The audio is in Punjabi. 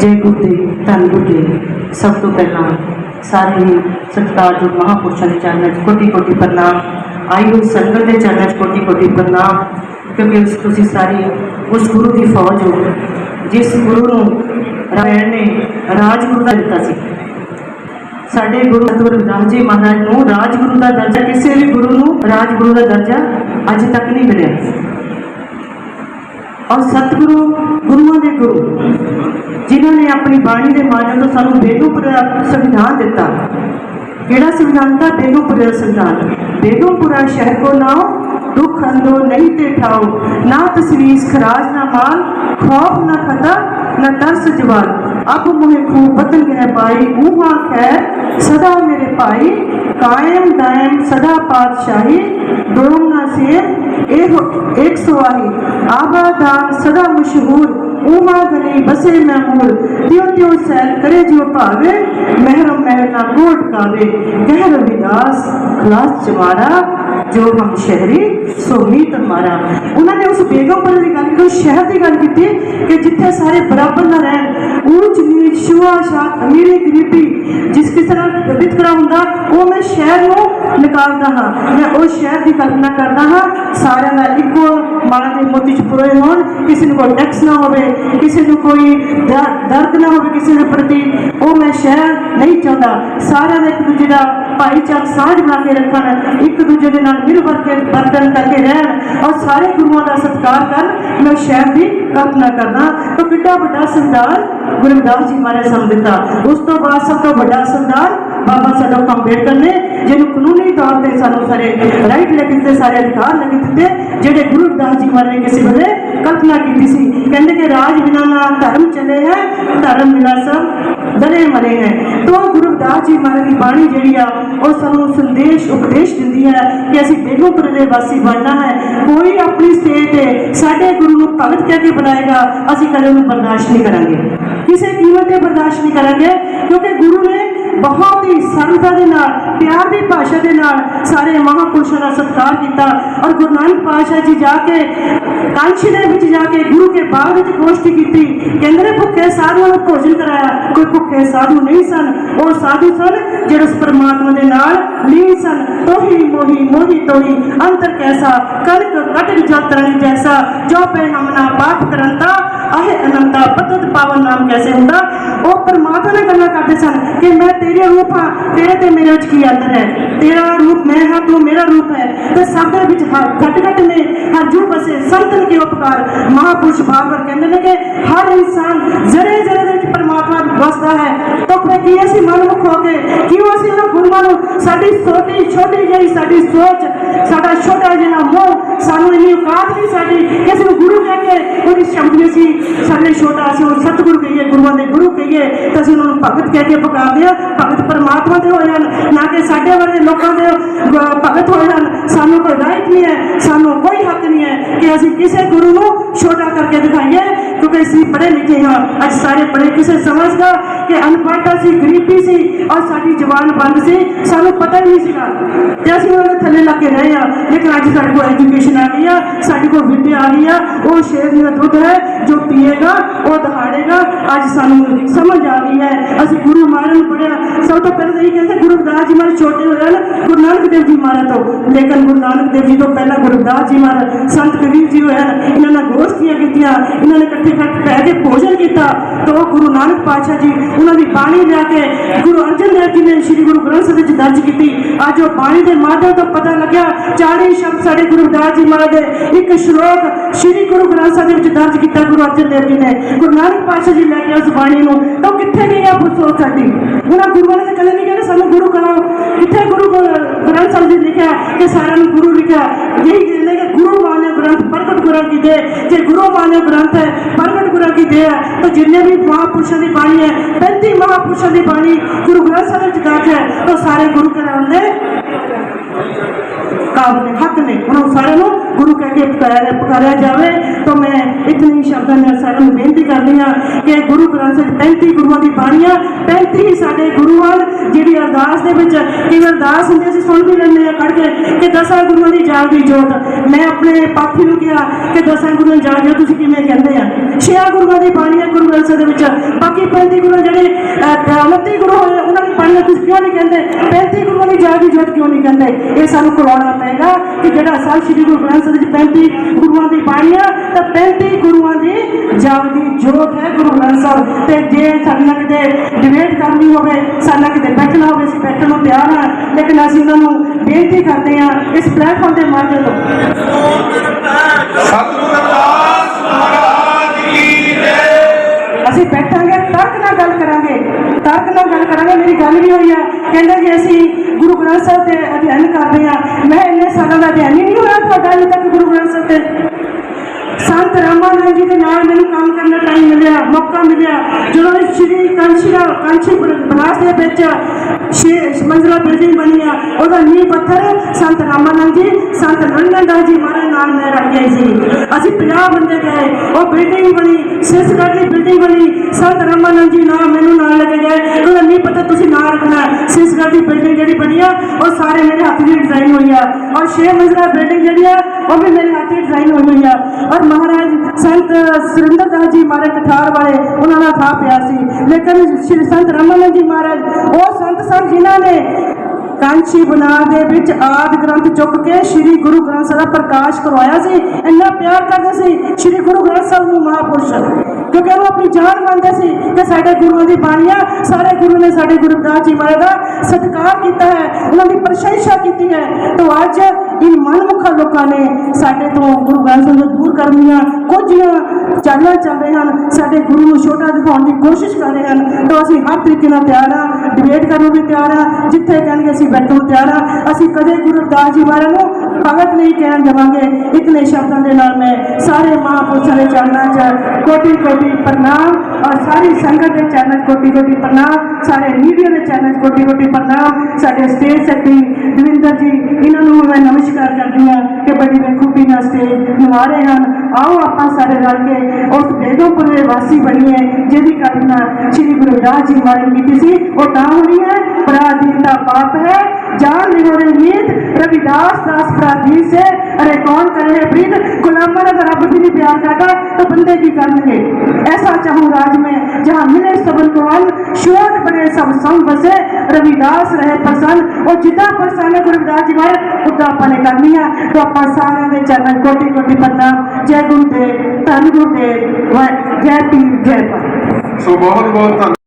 ਜੈ ਗੁਰਦੇਵ ਧੰਨ ਗੁਰਦੇਵ ਸਭ ਤੋਂ ਪਹਿਲਾਂ ਸਾਰੇ ਹੀ ਸਤਿਕਾਰਯੋਗ ਮਹਾਪੁਰਸ਼ਾਂ ਦੇ ਚਰਨਾਂ 'ਚ ਕੋਟੀ ਕੋਟੀ ਪ੍ਰਣਾਮ। ਆਈ ਹੋਈ ਸੰਗਤ ਦੇ ਚਰਨਾਂ 'ਚ ਕੋਟੀ ਕੋਟੀ ਪ੍ਰਣਾਮ, ਕਿਉਂਕਿ ਉਸ ਤੁਸੀਂ ਸਾਰੇ ਉਸ ਗੁਰੂ ਦੀ ਫੌਜ ਹੋ, ਜਿਸ ਗੁਰੂ ਨੂੰ ਰਾਇਣ ਨੇ ਰਾਜਗੁਰੂ ਦਾ ਦਿੱਤਾ ਸੀ। ਸਾਡੇ ਗੁਰੂ ਸਤਿਗੁਰੂ ਜੀ ਮਹਾਰਾਜ ਨੂੰ ਰਾਜਗੁਰੂ ਦਾ ਦਰਜਾ, ਕਿਸੇ ਵੀ ਗੁਰੂ ਨੂੰ ਰਾਜਗੁਰੂ ਦਾ ਦਰਜਾ ਅੱਜ ਤੱਕ ਨਹੀਂ ਮਿਲਿਆ। ਔਰ ਸਤਿਗੁਰੂ, ਗੁਰੂਆਂ ਦੇ ਗੁਰੂ, ਜਿਨ੍ਹਾਂ ਨੇ ਆਪਣੀ ਬਾਣੀ ਦੇ ਮਾਧਿਅਮ ਤੋਂ ਸਾਨੂੰ ਬੇਗਮਪੁਰ ਸੰਵਿਧਾਨ ਦਿੱਤਾ। ਕਿਹੜਾ ਸੰਵਿਧਾਨ ਦਾ ਬੇਗਮਪੁਰ ਸੰਵਿਧਾਨ। ਬੇਗਮਪੁਰਾ ਸ਼ਹਿਰ ਕੋ ਨਾਉ ਦੁਖ ਅੰਦੋ ਨਹੀਂ ਤੇ ਠਾਉ ਨਾ ਤਸਵੀਸ ਖਰਾਜ ਨਾ ਮਾਲ, ਖੌਫ ਨਾ ਖਤਾ, ਨਾ ਤਰਸ ਜਵਾਨ ਅਬ ਮੋਹਿ ਖੂਬ ਬਦਲ ਗਹਿ ਪਾਈ ਊਹਾ ਖੈਰ ਸਦਾ ਮੇਰੇ ਭਾਈ ਕਾਇਮ ਦਾਇਮ ਸਦਾ ਪਾਤਸ਼ਾਹੀ ਦੋਮ ਨਾ ਸੇਰ ਇਹੋ ਇੱਕ ਸਵਾਹੀ ਆਬਾਦਾਨ ਸਦਾ ਮਸ਼ਹੂਰ ਉਮਾ ਗਲੀ ਬਸੇ ਮਹਿਮੂਰ ਤਿਉ ਤਿਉ ਸੈਲ ਕਰੇ ਜਿਉ ਭਾਵੇ, ਮਹਿਰਮ ਮਹਿਰ ਨਾ ਕੋਟ ਕਾਵੇ। ਕਹਿ ਰਵਿਦਾਸ ਖਲਾਸ ਚਮਾਰਾ ਜੋ ਹਮ ਮਾਰਾ। ਉਹਨਾਂ ਨੇ ਉਸ ਬੇਗਮਪੁਰ ਦੀ ਗੱਲ ਕੀਤੀ ਸ਼ਹਿਰ ਦੀ ਗੱਲ ਕੀਤੀ ਕਿ ਜਿੱਥੇ ਸਾਰੇ ਬਰਾਬਰ ਨਾ ਰਹਿਣ, ਊਚ, ਨੀਚ ਸ਼ੁਆ ਸ਼ਾਤ ਅਮੀਰੀ, ਗਰੀਬੀ, ਜਿਸ ਕਿਸ ਤਰ੍ਹਾਂ ਵਿਤਕਰਾ ਹੁੰਦਾ, ਉਹ ਮੈਂ ਸ਼ਹਿਰ ਨੂੰ ਨਿਕਾਲਦਾ ਹਾਂ। ਮੈਂ ਉਸ ਸ਼ਹਿਰ ਦੀ ਕਲਪਨਾ ਕਰਦਾ ਹਾਂ, ਸਾਰਿਆਂ ਦਾ ਇੱਕੋ ਮਾਲਾ ਦੇ ਮੋਤੀ ਚ ਪੁਰੋਏ ਹੋਣ, ਕਿਸੇ ਨੂੰ ਕੋਈ ਟੈਕਸ ਨਾ ਹੋਵੇ, ਕਿਸੇ ਨੂੰ ਕੋਈ ਦਰਦ ਨਾ ਹੋਵੇ ਕਿਸੇ ਦੇ ਪ੍ਰਤੀ, ਉਹ ਮੈਂ ਸ਼ਹਿਰ ਨਹੀਂ ਚਾਹੁੰਦਾ। ਸਾਰਿਆਂ ਦਾ ਇੱਕ ਦੂਜੇ ਦਾ ਭਾਈਚਾਰਕ ਸਾਂਝ ਬਣਾ ਕੇ ਰੱਖਣ, ਇੱਕ ਦੂਜੇ ਦੇ ਨਾਲ ਮਿਲ ਵਰਤ ਕੇ ਵਰਤਨ ਕਰਕੇ ਰਹਿਣ, ਔਰ ਸਾਰੇ ਗੁਰੂਆਂ ਦਾ ਸਤਿਕਾਰ ਕਰਨ, ਮੈਂ ਸ਼ਹਿਰ ਦੀ ਕਲਪਨਾ ਕਰਦਾ ਤਾਂ ਕਿੱਡਾ ਵੱਡਾ ਸਰਦਾਰ ਗੁਰੂ ਰਵਿਦਾਸ ਜੀ ਮਹਾਰਾਜ ਸਾਨੂੰ ਦਿੱਤਾ। ਉਸ ਤੋਂ ਬਾਅਦ ਸਭ ਤੋਂ ਵੱਡਾ ਸਰਦਾਰ ਬਾਬਾ ਸਾਹਿਬ ਅੰਬੇਡਕਰ ਨੇ, ਜਿਹਨੂੰ ਕਾਨੂੰਨੀ ਤੌਰ ਤੇ ਸਾਨੂੰ ਸਾਰੇ ਰਾਈਟ ਲੈ ਕੇ ਦਿੱਤੇ, ਸਾਰੇ ਅਧਿਕਾਰ ਲੈ ਕੇ ਦਿੱਤੇ, ਜਿਹੜੇ ਗੁਰੂ ਰਵਿਦਾਸ ਜੀ ਮਹਾਰਾਜ ਕਿਸੇ ਵੇਲੇ ਕਲਪਨਾ ਕੀਤੀ ਸੀ। ਕਹਿੰਦੇ ਕਿ ਰਾਜ ਬਿਨਾ ਨਾ ਧਰਮ ਚਲੇ ਹੈ, ਧਰਮ ਬਿਨਾ ਸਭ ਦਲੇ ਮਰੇ ਹੈ। ਤੋਂ ਗੁਰੂ ਰਵਿਦਾਸ ਜੀ ਮਹਾਰਾਜ ਦੀ ਬਾਣੀ ਜਿਹੜੀ ਆ, ਉਹ ਸਾਨੂੰ ਸੰਦੇਸ਼, ਉਪਦੇਸ਼ ਦਿੰਦੀ ਹੈ ਕਿ ਅਸੀਂ ਬੇਗਮਪੁਰ ਦੇ ਵਾਸੀ ਬਣਨਾ ਹੈ। ਕੋਈ ਆਪਣੀ ਸਟੇਟ ਤੇ ਸਾਡੇ ਗੁਰੂ ਨੂੰ ਭਗਤ ਕਹਿ ਕੇ ਬੁਲਾਏਗਾ, ਅਸੀਂ ਕਦੇ ਉਹਨੂੰ ਬਰਦਾਸ਼ਤ ਨਹੀਂ ਕਰਾਂਗੇ। ਕਿਸੇ ਕੀਮਤ ਤੇ ਬਰਦਾਸ਼ਤ ਨਹੀਂ ਕਰਾਂਗੇ, ਕਿਉਂਕਿ ਗੁਰੂ ਨੇ ਬਹੁਤ ਹੀ ਸਰਲਤਾ ਦੇ ਨਾਲ, ਪਿਆਰ ਦੀ ਭਾਸ਼ਾ ਦੇ ਨਾਲ ਸਾਰੇ ਮਹਾਪੁਰਸ਼ਾਂ ਦਾ ਸਤਿਕਾਰ ਕੀਤਾ ਔਰ ਗੁਰੂ ਨਾਨਕ ਪਾਤਸ਼ਾਹ ਜੀ ਜਾ ਕੇ ਕਾਂਸ਼ੀ ਦੇ ਵਿੱਚ ਜਾ ਕੇ ਗੁਰੂ ਕੇ ਬਾਗ ਵਿੱਚ ਗੋਸ਼ਟੀ ਕੀਤੀ। ਕਹਿੰਦੇ ਭੁੱਖੇ ਸਾਧੂਆਂ ਨੂੰ ਭੋਜਨ ਕਰਾਇਆ। ਕੋਈ ਭੁੱਖੇ ਸਾਧੂ ਨਹੀਂ ਸਨ। ਉਹ ਸਾਧੂ ਸਨ ਜਿਹੜੇ ਉਸ ਪਰਮਾਤਮਾ ਦੇ ਨਾਲ ਲੀਨ ਸਨ। ਤੋਹੀ, ਮੋਹੀ ਮੋਹੀ, ਤੋਹੀ, ਅੰਤਰ ਕੈਸਾ, ਕਣਕ, ਕਟਕ ਜਤਰਣੀ ਜੈਸਾ, ਜੋ ਪੈ ਪਾਪ ਕਰੰਤਾ ਆਹੇ ਅਨੰਤਾ ਪਤਤ ਪਾਵਨ ਨਾਮ ਕੈਸੇ ਹੁੰਦਾ? ਉਹ ਪਰਮਾਤਮਾ ਨਾਲ ਗੱਲਾਂ ਕਰਦੇ ਸਨ ਕਿ ਮੈਂ ਤੇਰੇ ਰੂਪ ਹਾਂ, ਤੇਰੇ ਤੇ ਮੇਰੇ ਵਿੱਚ ਕੀ ਅੰਤਰ ਹੈ? ਤੇਰਾ ਰੂਪ ਮੈਂ ਹਾਂ, ਤੂੰ ਮੇਰਾ ਰੂਪ ਹੈ। ਤੇ ਸਭ ਦੇ ਵਿੱਚ ਘਟ ਘਟ ਨੇ ਹਰ ਜੂ ਬਸੇ ਸੰਤਨ ਕੇ ਉਪਕਾਰ ਮਹਾਪੁਰਸ਼ ਬਾਬਰ ਕਹਿੰਦੇ ਨੇ ਕਿ ਹਰ ਇਨਸਾਨ ਜ਼ਰੇ ਜ਼ਰੇ ਦੇ ਵਿੱਚ ਪਰਮਾਤਮਾ ਵਸਦਾ ਹੈ ਤਾਂ ਫਿਰ ਕੀ ਅਸੀਂ ਮਨਮੁਖ ਹੋ ਕੇ ਕਿਉਂ ਅਸੀਂ ਉਹਨਾਂ ਗੁਰੂਆਂ ਨੂੰ ਸਾਡੀ ਛੋਟੀ ਛੋਟੀ ਜਿਹੀ ਸਾਡੀ ਸੋਚ ਸਾਡਾ ਛੋਟਾ ਜਿਹਾ ਮੋਹ ਸਾਨੂੰ ਇੰਨੀ ਔਕਾਤ ਨਹੀਂ ਸਾਡੀ ਕਿ ਅਸੀਂ ਨੂੰ ਗੁਰੂ ਕਹਿ ਕੇ ਉਹਦੀ ਸ਼ਬਦ ਵਿੱਚ ਅਸੀਂ ਸਾਡੇ ਛੋਟਾ ਅਸੀਂ ਉਹ ਸਤਿਗੁਰੂ ਕਹੀਏ ਗੁਰੂਆਂ ਦੇ ਗੁਰੂ ਕਹੀਏ ਤਾਂ ਅਸੀਂ ਉਹਨਾਂ ਨੂੰ ਭਗਤ ਕਹਿ ਕੇ ਪੁਕਾਰਦੇ ਆ ਭਗਤ ਪਰਮਾਤਮਾ ਦੇ ਹੋਏ ਹਨ ਨਾ ਕਿ ਸਾਡੇ ਵਰਗੇ ਲੋਕਾਂ ਦੇ ਅਹ, ਭਗਤ ਹੋਏ ਹਨ ਸਾਨੂੰ ਕੋਈ ਰਾਈਟ ਨਹੀਂ ਹੈ ਸਾਨੂੰ ਕੋਈ ਹੱਕ ਨਹੀਂ ਅਸੀਂ ਕਿਸੇ ਗੁਰੂ ਨੂੰ ਛੋਟਾ ਕਰਕੇ ਦਿਖਾਈਏ, ਕਿਉਂਕਿ ਅਸੀਂ ਪੜ੍ਹੇ ਲਿਖੇ ਹਾਂ। ਅੱਜ ਸਾਰੇ ਪੜ੍ਹੇ ਕਿਸੇ ਸਮਝਦਾ ਕਿ ਅਨਪੜ੍ਹਤਾ ਸੀ ਗਰੀਬੀ ਸੀ ਔਰ ਸਾਡੀ ਜ਼ੁਬਾਨ ਬੰਦ ਸੀ, ਸਾਨੂੰ ਪਤਾ ਹੀ ਨਹੀਂ ਸੀਗਾ। ਤੇ ਅਸੀਂ ਉਹਨਾਂ ਦੇ ਥੱਲੇ ਲੱਗ ਕੇ ਰਹੇ ਆ ਲੇਕਿਨ ਅੱਜ ਸਾਡੇ ਕੋਲ ਐਜੂਕੇਸ਼ਨ ਆ ਗਈ ਆ, ਸਾਡੀ ਕੋਲ ਵਿੱਦਿਆ ਆ ਗਈ ਆ ਉਹ ਸ਼ੇਰ ਦਾ ਦੁੱਧ ਹੈ, ਜੋ ਪੀਏਗਾ, ਉਹ ਦਹਾੜੇਗਾ। ਅੱਜ ਸਾਨੂੰ ਸਮਝ ਆ ਗਈ ਹੈ। ਅਸੀਂ ਗੁਰੂ ਮਹਾਰਾਜ ਨੂੰ ਪੜਿਆ ਸਭ ਤੋਂ ਪਹਿਲਾਂ ਤਾਂ ਇਹ ਕਹਿੰਦੇ, ਗੁਰੂ ਰਵਿਦਾਸ ਜੀ ਮਹਾਰਾਜ ਛੋਟੇ ਹੋਏ ਹਨ, ਗੁਰੂ ਨਾਨਕ ਦੇਵ ਜੀ ਮਹਾਰਾਜ ਤੋਂ। ਲੇਕਿਨ ਗੁਰੂ ਨਾਨਕ ਦੇਵ ਜੀ ਤੋਂ ਪਹਿਲਾਂ ਗੁਰੂ ਰਵਿਦਾਸ ਜੀ ਮਹਾਰਾਜ, ਸੰਤ ਕਬੀਰ ਜੀ ਹੋਏ ਹਨ, ਇਹਨਾਂ ਨਾਲ ਗੋਸ਼ਟੀਆਂ ਕੀਤੀਆਂ, ਇਹਨਾਂ ਨੇ ਕੀਤਾ। ਤਾਂ ਉਹ ਗੁਰੂ ਨਾਨਕ ਪਾਤਸ਼ਾਹ ਜੀ, ਉਹਨਾਂ ਦੀ ਬਾਣੀ ਲਿਆ ਕੇ ਗੁਰੂ ਅਰਜਨ ਦੇਵ ਜੀ ਨੇ ਸ੍ਰੀ ਗੁਰੂ ਗ੍ਰੰਥ ਸਾਹਿਬ ਵਿੱਚ ਦਰਜ ਕੀਤੀ। ਅੱਜ ਉਹ ਬਾਣੀ ਦੇ ਮਾਧਿਅਮ ਤੋਂ ਪਤਾ ਲੱਗਿਆ 40 ਸ਼ਬਦ ਸਾਡੇ ਗੁਰੂ ਦਾਸ ਜੀ ਮਹਾਰਾਜ ਦੇ ਇੱਕ ਸ਼ਲੋਕ ਸ੍ਰੀ ਗੁਰੂ ਗ੍ਰੰਥ ਸਾਹਿਬ ਵਿੱਚ ਦਰਜ ਕੀਤਾ ਗੁਰੂ ਅਰਜਨ ਦੇਵ ਜੀ ਨੇ। ਗੁਰੂ ਨਾਨਕ ਪਾਤਸ਼ਾਹ ਜੀ ਲੈ ਕੇ ਉਸ ਬਾਣੀ ਨੂੰ, ਤਾਂ ਕਿੱਥੇ ਗਈ ਆ ਫਸੋ ਸਾਡੀ? ਉਹਨਾਂ ਗੁਰੂਆਂ ਨੇ ਕਦੇ ਨਹੀਂ ਕਹਿੰਦੇ ਸਾਨੂੰ ਗੁਰੂ ਕਹੋ। ਕਿੱਥੇ ਗੁਰੂ ਗ੍ਰੰਥ ਸਾਹਿਬ ਜੀ ਲਿਖਿਆ ਕਿ ਸਾਰਿਆਂ ਨੂੰ ਗੁਰੂ ਲਿਖਿਆ? ਇਹ ਕਹਿੰਦੇ ਕਿ ਗੁਰੂ ਗੁਰਾਂ ਕੀ ਦੇ? ਜੇ ਗੁਰੂ ਵਾਲੇ ਗ੍ਰੰਥ ਹੈ ਪ੍ਰਗਟ ਗੁਰਾਂ ਕੀ ਦੇ ਹੈ, ਤਾਂ ਜਿੰਨੇ ਵੀ ਮਹਾਂਪੁਰਸ਼ਾਂ ਦੀ ਬਾਣੀ ਹੈ 35 ਮਹਾਂਪੁਰਸ਼ਾਂ ਦੀ ਬਾਣੀ ਗੁਰੂ ਗ੍ਰੰਥ ਸਾਹਿਬ ਵਿੱਚ ਦਰਜ ਹੈ ਉਹ ਸਾਰੇ ਗੁਰੂ ਕਰਾਉਣ ਦੇ ਕਾਬੂ ਨੇ, ਹੱਕ ਨੇ। ਉਹਨਾਂ ਸਾਰਿਆਂ ਨੂੰ ਗੁਰੂ ਕਹਿ ਕੇ ਪੁਕਾਰਿਆ ਪੁਕਾਰਿਆ ਜਾਵੇ, ਤਾਂ ਮੈਂ ਇਤਨੀ ਸ਼ਬਦਾਂ ਨਾਲ ਸਾਰਿਆਂ ਨੂੰ ਬੇਨਤੀ ਕਰਦੀ ਹਾਂ ਕਿ ਗੁਰੂ ਗ੍ਰੰਥ ਸਾਹਿਬ 35 ਗੁਰੂਆਂ ਦੀ ਬਾਣੀਆਂ 35 ਸਾਡੇ ਜਿਹੜੀ ਅਰਦਾਸ ਦੇ ਵਿੱਚ ਕਈ ਅਰਦਾਸ ਹੁੰਦੀ ਅਸੀਂ ਸੁਣ ਵੀ ਲੈਂਦੇ ਆ ਖੜ ਕੇ ਕਿ ਦਸਾਂ ਗੁਰੂਆਂ ਦੀ ਜਾਗਦੀ ਜੋਤ। ਮੈਂ ਆਪਣੇ ਪਾਥੀ ਨੂੰ ਕਿਹਾ ਕਿ ਦਸਾਂ ਗੁਰੂਆਂ ਦੀ ਜਾਗ ਜੋਤ ਤੁਸੀਂ ਕਿਵੇਂ ਕਹਿੰਦੇ ਆ? ਛੇ ਗੁਰੂਆਂ ਦੀ ਬਾਣੀ ਹੈ ਗੁਰੂ ਗ੍ਰੰਥ ਸਾਹਿਬ ਦੇ ਵਿੱਚ। ਬਾਕੀ 35 ਗੁਰੂ ਜਿਹੜੇ ਅਹ, 29 ਗੁਰੂ ਹੋਏ ਉਹਨਾਂ ਦੀ ਬਾਣੀ ਤੁਸੀਂ ਕਿਉਂ ਨਹੀਂ ਕਹਿੰਦੇ? 35 ਦੀ ਜੋਤ ਕਿਉਂ ਨਹੀਂ ਕਹਿੰਦੇ ਇਹ ਸਾਨੂੰ ਕਰਵਾਉਣਾ ਪਏਗਾ ਕਿ ਜਿਹੜਾ ਸਾਹਿਬ ਸ੍ਰੀ ਗੁਰੂ ਗ੍ਰੰਥ ਸਾਹਿਬ ਵਿੱਚ 35 ਗੁਰੂਆਂ ਦੀ ਬਾਣੀ ਆ, ਤਾਂ 35 ਗੁਰੂਆਂ ਦੀ ਜਾਗਦੀ ਜੋਤ ਹੈ ਗੁਰੂ ਗ੍ਰੰਥ ਸਾਹਿਬ। ਤੇ ਜੇ ਸਾਡੇ ਨਾਲ ਕਿਤੇ ਡਿਬੇਟ ਕਰਨੀ ਹੋਵੇ ਸਾਡੇ ਨਾਲ ਕਿਤੇ ਬੈਠਣਾ ਹੋਵੇ, ਅਸੀਂ ਬੈਠਣ ਨੂੰ ਤਿਆਰ ਹਾਂ ਲੇਕਿਨ ਅਸੀਂ ਉਹਨਾਂ ਨੂੰ ਬੇਨਤੀ ਕਰਦੇ ਹਾਂ ਇਸ ਪਲੇਟਫਾਰਮ ਦੇ ਮਾਧਿਅਮ ਤੋਂ। ਸਤਿਗੁਰ ਗੱਲ ਵੀ ਹੋਈ ਆ। ਕਹਿੰਦਾ ਜੀ ਅਸੀਂ ਗੁਰੂ ਗ੍ਰੰਥ ਸਾਹਿਬ ਤੇ ਅਧਿਐਨ ਕਰਦੇ ਆ। ਮੈਂ ਇੰਨੇ ਸਾਲਾਂ ਦਾ ਅਧਿਐਨ ਹੀ ਨਹੀਂ ਹੋਇਆ ਤੁਹਾਡਾ ਅਜੇ ਤੱਕ ਗੁਰੂ ਗ੍ਰੰਥ ਸਾਹਿਬ ਤੇ। ਸੰਤ ਰਾਮਾਨੰਦ ਜੀ ਦੇ ਨਾਲ ਮੈਨੂੰ ਕੰਮ ਕਰਨ ਦਾ ਟਾਈਮ ਮਿਲਿਆ, ਮੌਕਾ ਮਿਲਿਆ। ਜਦੋਂ ਸ਼੍ਰੀ ਕਾਂਸ਼ੀ ਦਾ ਕਾਂਸ਼ੀ ਬਨਾਸ ਦੇ ਵਿੱਚ ਛੇ ਮੰਜ਼ਲਾ ਬਿਲਡਿੰਗ ਬਣੀ ਆ, ਉਹਦਾ ਨੀਂਹ ਪੱਥਰ ਸੰਤ ਰਾਮਾਨੰਦ ਜੀ, ਸੰਤ ਨੰਦਨ ਦਾਸ ਜੀ ਮਾਰੇ ਨਾਲ ਮੈਂ ਰੱਖਿਆ ਸੀ। ਅਸੀਂ 50 ਬੰਦੇ ਗਏ, ਉਹ ਬਿਲਡਿੰਗ ਬਣੀ ਸਿਸਗੜ੍ਹ ਦੀ ਬਿਲਡਿੰਗ ਬਣੀ। ਸੰਤ ਰਾਮਾਨੰਦ ਜੀ ਨਾਮ ਮੈਨੂੰ ਨਾਲ ਲੈ ਕੇ ਗਏ। ਉਹਦਾ ਨੀਂਹ ਪੱਥਰ ਤੁਸੀਂ ਨਾਲ ਰੱਖਣਾ ਸਿਸਗੜ੍ਹ ਦੀ ਬਿਲਡਿੰਗ ਜਿਹੜੀ ਬਣੀ ਆ, ਉਹ ਸਾਰੇ ਮੇਰੇ ਹੱਥ ਦੀ ਡਿਜ਼ਾਈਨ ਹੋਈ ਆ। ਔਰ ਛੇ ਮੰਜ਼ਲਾ ਬਿਲਡਿੰਗ ਜਿਹੜੀ ਆ, ਉਹ ਵੀ ਮੇਰੇ ਹੱਥ ਦੀ ਡਿਜ਼ਾਈਨ ਹੋਈ ਹੋਈ ਆ। ਔਰ ਮਹਾਰਾਜ, ਸੰਤ ਸੁਰਿੰਦਰ ਦਾਸ ਜੀ ਮਾਰੇ ਕਠਾਰ ਵਾਲੇ, ਉਹਨਾਂ ਦਾ ਥਾਂ ਪਿਆ ਸੀ। ਲੇਕਿਨ ਸ਼੍ਰੀ ਸੰਤ ਰਾਮਾਨੰਦ ਜੀ ਮਹਾਰਾਜ, ਉਹ ਸੰਤ ਸਨ ਜਿਨ੍ਹਾਂ ਨੇ ਕਾਂਚੀ ਬਣਾ ਦੇ ਵਿੱਚ ਆਦ ਗ੍ਰੰਥ ਚੁੱਕ ਕੇ ਸ੍ਰੀ ਗੁਰੂ ਗ੍ਰੰਥ ਸਾਹਿਬ ਦਾ ਪ੍ਰਕਾਸ਼ ਕਰਵਾਇਆ ਸੀ। ਇੰਨਾ ਪਿਆਰ ਕਰਦੇ ਸੀ ਸ੍ਰੀ ਗੁਰੂ ਗ੍ਰੰਥ ਸਾਹਿਬ ਨੂੰ ਮਹਾਪੁਰਸ਼ ਕਿਉਂਕਿ ਉਹ ਆਪਣੀ ਜਾਨ ਮੰਨਦੇ ਸੀ ਕਿ ਸਾਡੇ ਗੁਰੂਆਂ ਦੀ ਬਾਣੀਆਂ ਸਾਰੇ ਗੁਰੂ ਨੇ ਸਾਡੇ ਗੁਰੂ ਰਵਿਦਾਸ ਜੀ ਮਹਾਰਾਜ ਦਾ ਸਤਿਕਾਰ ਕੀਤਾ ਹੈ, ਉਹਨਾਂ ਦੀ ਪ੍ਰਸ਼ੰਸਾ ਕੀਤੀ ਹੈ। ਤਾਂ ਅੱਜ ਇਨ ਮਨਮੁਖਾ ਲੋਕਾਂ ਨੇ ਸਾਡੇ ਤੋਂ ਗੁਰੂ ਗ੍ਰੰਥ ਸਾਹਿਬ ਨੂੰ ਦੂਰ ਕਰਨ ਦੀਆਂ ਕੁਝ ਚਾਲਾਂ ਚੱਲ ਰਹੇ ਹਨ, ਸਾਡੇ ਗੁਰੂ ਨੂੰ ਛੋਟਾ ਦਿਖਾਉਣ ਦੀ ਕੋਸ਼ਿਸ਼ ਕਰ ਰਹੇ ਹਨ, ਤਾਂ ਅਸੀਂ ਹਰ ਤਰੀਕੇ ਨਾਲ ਤਿਆਰ ਹਾਂ ਡਿਬੇਟ ਕਰਨ ਨੂੰ ਵੀ ਤਿਆਰ ਹਾਂ, ਜਿੱਥੇ ਕਹਿਣਗੇ ਅਸੀਂ ਬੈਠਣ ਨੂੰ ਤਿਆਰ ਹਾਂ, ਅਸੀਂ ਕਦੇ ਗੁਰੂ ਰਵਿਦਾਸ ਜੀ ਮਹਾਰਾਜ ਨੂੰ ਭਗਤ ਨਹੀਂ ਕਹਿਣ ਦੇਵਾਂਗੇ, ਇਤਨੇ ਸ਼ਬਦਾਂ ਦੇ ਨਾਲ ਮੈਂ ਸਾਰੇ ਮਹਾਂਪੁਰਸ਼ਾਂ ਦੇ ਚਰਨਾਂ 'ਚ ਕੋਟੀ ਕੋਟੀ ਪ੍ਰਣਾਮ, ਔਰ ਸਾਰੀ ਸੰਗਤ ਦੇ ਚਰਨਾਂ 'ਚ ਕੋਟੀ ਕੋਟੀ ਪ੍ਰਣਾਮ, ਸਾਰੇ ਮੀਡੀਆ ਦੇ ਚਰਨਾਂ 'ਚ ਕੋਟੀ ਕੋਟੀ ਪ੍ਰਣਾਮ, ਸਾਡੇ ਸਟੇਜ ਸੈਕਟਰੀ ਦਵਿੰਦਰ ਜੀ, ਇਹਨਾਂ ਨੂੰ ਮੈਂ ਨਮਸਕਾਰ ਨਮਸਕਾਰ ਕਰਦੀ ਹਾਂ ਕਿ ਬੜੀ ਬੇਖੂਬੀ ਨਾਲ ਸਟੇਜ ਨਿਭਾਰੇ ਹਨ ਆਓ ਆਪਾਂ ਸਾਰੇ ਰਲ ਕੇ ਉਸ ਬੇਦੋਪੁਰ ਦੇ ਵਾਸੀ ਬਣੀਏ ਜਿਹਦੀ ਕਲਪਨਾ ਸ੍ਰੀ ਗੁਰੂ ਰਾਜ ਜੀ ਮਹਾਰਾਜ ਨੇ ਕੀਤੀ ਸੀ ਉਹ ਤਾਂ ਹੋਣੀ ਹੈ ਪਰਾਧੀਨਤਾ ਪਾਪ ਹੈ जान निहोरे नीत रविदास दास प्राधी से। अरे कौन करे प्रीत? गुलाम अगर तो रब भी नहीं प्यार करता तो बंदे की करेंगे ऐसा चाहूँ राज में, जहाँ मिले सबन को अन्न शोध बने सब संग बसे। रविदास रहे प्रसन्न, और जितना प्रसन्न गुरुदास जी मारे उतना पने ਕਰਨੀ ਆ ਤਾਂ ਆਪਾਂ ਸਾਰਿਆਂ ਦੇ ਚਰਨ ਕੋਟੀ ਕੋਟੀ ਪ੍ਰਣਾਮ ਜੈ ਗੁਰੂ ਦੇਵ ਧੰਨ ਗੁਰੂ ਦੇਵ ਜੈ ਪੀਰ ਜੈ ਸੋ ਬਹੁਤ ਬਹੁਤ